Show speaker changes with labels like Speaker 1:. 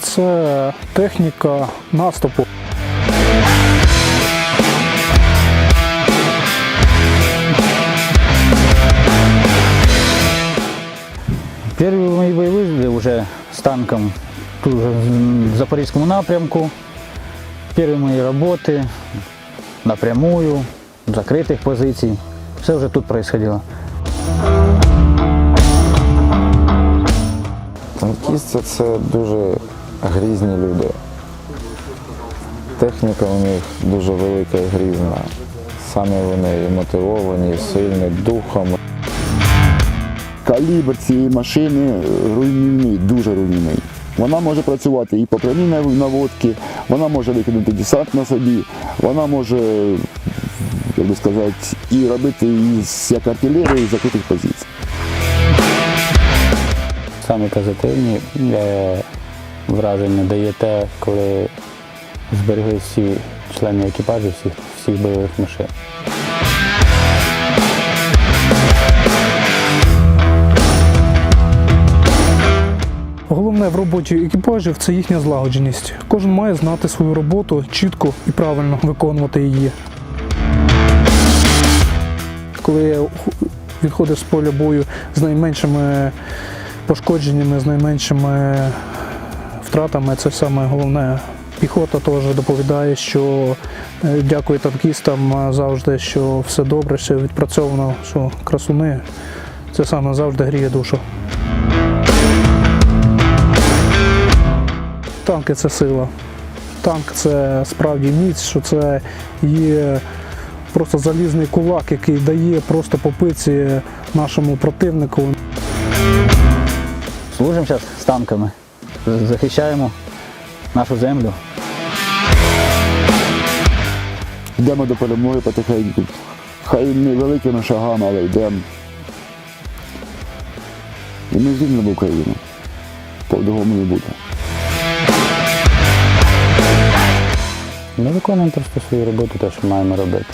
Speaker 1: це техніка наступу.
Speaker 2: Первые мои боевые были уже с танком тут же в Запорізькому напрямку. Первые мои работы напрямую, в закритих позицій. Все вже тут происходило.
Speaker 3: Танкісти це дуже грізні люди. Техніка у них дуже велика і грізна. Самі вони і мотивовані, і сильні духом.
Speaker 4: Калібр цієї машини руйнівний, дуже руйнівний. Вона може працювати і по прямій нав- наводці, вона може викинути десант на собі, вона може, як би сказати, і робити із як артилерії з закритих позицій.
Speaker 5: Самі позитивні е, враження дає те, коли зберегли всі члени екіпажу всіх, всіх бойових машин.
Speaker 1: Головне в роботі екіпажів це їхня злагодженість. Кожен має знати свою роботу чітко і правильно виконувати її. Коли відходиш з поля бою з найменшими пошкодженнями, з найменшими втратами, це саме головне. Піхота теж доповідає, що е, дякую танкістам е, завжди, що все добре, все відпрацьовано, що красуни. Це саме завжди гріє душу. Танки це сила. Танк це справді міць, що це є просто залізний кулак, який дає просто по пиці нашому противнику.
Speaker 2: Служимо зараз з танками, захищаємо нашу землю.
Speaker 4: Йдемо до перемоги потихеньку. Хай невеликими шагами, але йдемо. І ми звільнимо Україну. По-другому не буде.
Speaker 5: Ми виконуємо просто свою роботу, те, що маємо робити.